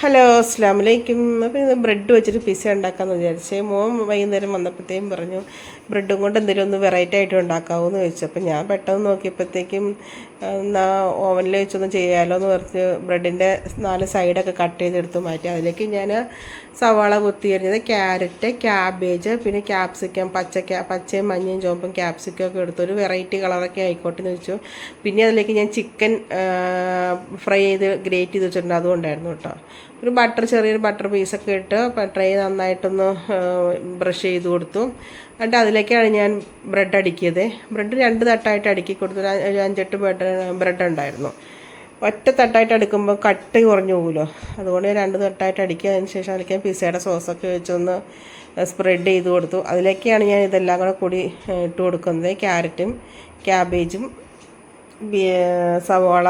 Hello അസ്സാം വലൈക്കും അപ്പോൾ ഇത് ബ്രെഡ് വെച്ചിട്ട് പിസ ഉണ്ടാക്കാമെന്ന് വിചാരിച്ചേ. മോൻ വൈകുന്നേരം വന്നപ്പോഴത്തേക്കും പറഞ്ഞു ബ്രെഡും കൊണ്ട് എന്തെങ്കിലും ഒന്ന് വെറൈറ്റി ആയിട്ട് ഉണ്ടാക്കാമോ എന്ന് ചോദിച്ചു. അപ്പോൾ ഞാൻ പെട്ടെന്ന് നോക്കിയപ്പോഴത്തേക്കും എന്നാൽ ഓവനിൽ വെച്ചൊന്ന് ചെയ്യാമല്ലോ എന്ന് പറഞ്ഞ് ബ്രെഡിന്റെ നാല് സൈഡൊക്കെ കട്ട് ചെയ്തെടുത്ത് മാറ്റി. അതിലേക്ക് ഞാൻ സവാള കുത്തി എറിഞ്ഞത് ക്യാരറ്റ് ക്യാബേജ് പിന്നെ ക്യാപ്സിക്കം പച്ച ക്യാ പച്ചയും മഞ്ഞയും ചുവപ്പും ക്യാപ്സിക്കം ഒക്കെ എടുത്തു ഒരു വെറൈറ്റി കളറൊക്കെ ആയിക്കോട്ടെ എന്ന് വെച്ചു പിന്നെ അതിലേക്ക് ഞാൻ ചിക്കൻ ഫ്രൈ ചെയ്ത് ഗ്രേറ്റ് ചെയ്ത് വെച്ചിട്ടുണ്ട്. അതുകൊണ്ടായിരുന്നു കേട്ടോ. ഒരു ബട്ടർ ചെറിയൊരു ബട്ടർ പീസൊക്കെ ഇട്ട് ട്രൈ നന്നായിട്ടൊന്ന് ബ്രഷ് ചെയ്ത് കൊടുത്തു. എന്നിട്ട് അതിലേക്കാണ് ഞാൻ ബ്രെഡ് അടുക്കിയത്. ബ്രെഡ് രണ്ട് തട്ടായിട്ട് അടുക്കി കൊടുത്തു. ഒരു അഞ്ചെട്ട് ബ്രെഡ് ബ്രെഡ് ഉണ്ടായിരുന്നു. ഒറ്റ തട്ടായിട്ട് അടുക്കുമ്പോൾ കട്ട് കുറഞ്ഞു പോകുമല്ലോ അതുകൊണ്ട് രണ്ട് തട്ടായിട്ട് അടുക്കി. അതിന് ശേഷം അതിലേക്ക് പിസയുടെ സോസൊക്കെ വെച്ചൊന്ന് സ്പ്രെഡ് ചെയ്ത് കൊടുത്തു. അതിലേക്കാണ് ഞാൻ ഇതെല്ലാം കൂടെ കൂടി ഇട്ട് കൊടുക്കുന്നത്. ക്യാരറ്റും ക്യാബേജും സവാള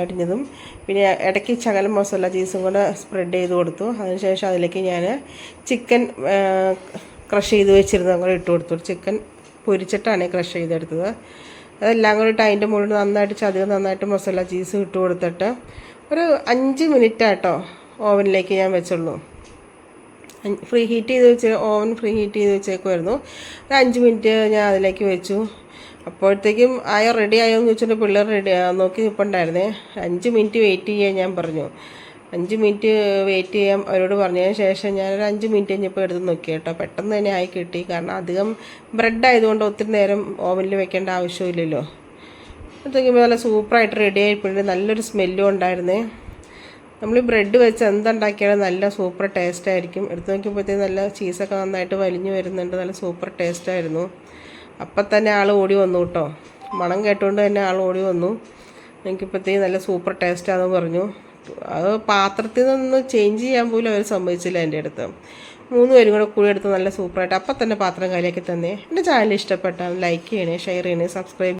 അടിഞ്ഞതും പിന്നെ ഇടയ്ക്ക് ശകലം മസാല ചീസും കൂടെ സ്പ്രെഡ് ചെയ്ത് കൊടുത്തു. അതിനുശേഷം അതിലേക്ക് ഞാൻ ചിക്കൻ ക്രഷ് ചെയ്ത് വെച്ചിരുന്നത് കൂടെ ഇട്ട് കൊടുത്തു. ചിക്കൻ പൊരിച്ചിട്ടാണ് ക്രഷ് ചെയ്തെടുത്തത്. അതെല്ലാം കൂടി ഇട്ട് അതിന്റെ മുകളിൽ നന്നായിട്ട് ചതിവ് നന്നായിട്ട് മസാല ചീസ് ഇട്ട് കൊടുത്തിട്ട് ഒരു അഞ്ച് മിനിറ്റ് ആട്ടോ ഓവനിലേക്ക് ഞാൻ വെച്ചുള്ളൂ. ഫ്രീ ഹീറ്റ് ചെയ്ത് വെച്ച് ഓവൻ ഫ്രീ ഹീറ്റ് ചെയ്ത് വെച്ചേക്കുമായിരുന്നു ഒരു അഞ്ച് മിനിറ്റ് ഞാൻ അതിലേക്ക് വെച്ചു. അപ്പോഴത്തേക്കും ആയോ റെഡി ആയോ എന്ന് ചോദിച്ചിട്ട് പിള്ളേർ റെഡി നോക്കി നിൽപ്പുണ്ടായിരുന്നേ അഞ്ച് മിനിറ്റ് വെയിറ്റ് ചെയ്യാൻ ഞാൻ പറഞ്ഞു. അഞ്ച് മിനിറ്റ് വെയിറ്റ് ചെയ്യാൻ അവരോട് പറഞ്ഞതിന് ശേഷം ഞാനൊരു അഞ്ച് മിനിറ്റ് കഴിഞ്ഞപ്പോൾ എടുത്ത് നോക്കി കേട്ടോ. പെട്ടെന്ന് തന്നെ ആയി കിട്ടി. കാരണം അധികം ബ്രെഡ് ആയതുകൊണ്ട് ഒത്തിരി നേരം ഓവനിൽ വെക്കേണ്ട ആവശ്യമില്ലല്ലോ. അപ്പോഴത്തേക്കും നല്ല സൂപ്പറായിട്ട് റെഡി ആയിപ്പോഴും നല്ലൊരു സ്മെല്ലും ഉണ്ടായിരുന്നേ. നമ്മൾ ബ്രെഡ് വെച്ച് എന്തുണ്ടാക്കിയാലും നല്ല സൂപ്പർ ടേസ്റ്റ് ആയിരിക്കും. എടുത്ത് നോക്കിയപ്പോഴത്തേക്ക് നല്ല ചീസൊക്കെ നന്നായിട്ട് വലിഞ്ഞു വരുന്നുണ്ട്. നല്ല സൂപ്പർ ടേസ്റ്റ് ആയിരുന്നു. അപ്പം തന്നെ ആൾ ഓടി വന്നു കേട്ടോ. മണം കേട്ടുകൊണ്ട് തന്നെ ആൾ ഓടി വന്നു. എനിക്കിപ്പോഴത്തേക്ക് നല്ല സൂപ്പർ ടേസ്റ്റാണെന്ന് പറഞ്ഞു. അത് പാത്രത്തിൽ നിന്ന് ചേഞ്ച് ചെയ്യാൻ പോലും അവർ സമ്മതിച്ചില്ല എന്റെ അടുത്ത്. മൂന്ന് പേരും കൂടെ കൂടി എടുത്ത് നല്ല സൂപ്പറായിട്ട് അപ്പം തന്നെ പാത്രം കാലിയാക്കി തന്നെ. എന്റെ ചാനൽ ഇഷ്ടപ്പെട്ടാൽ ലൈക്ക് ചെയ്യണേ ഷെയർ ചെയ്യണേ സബ്സ്ക്രൈബ്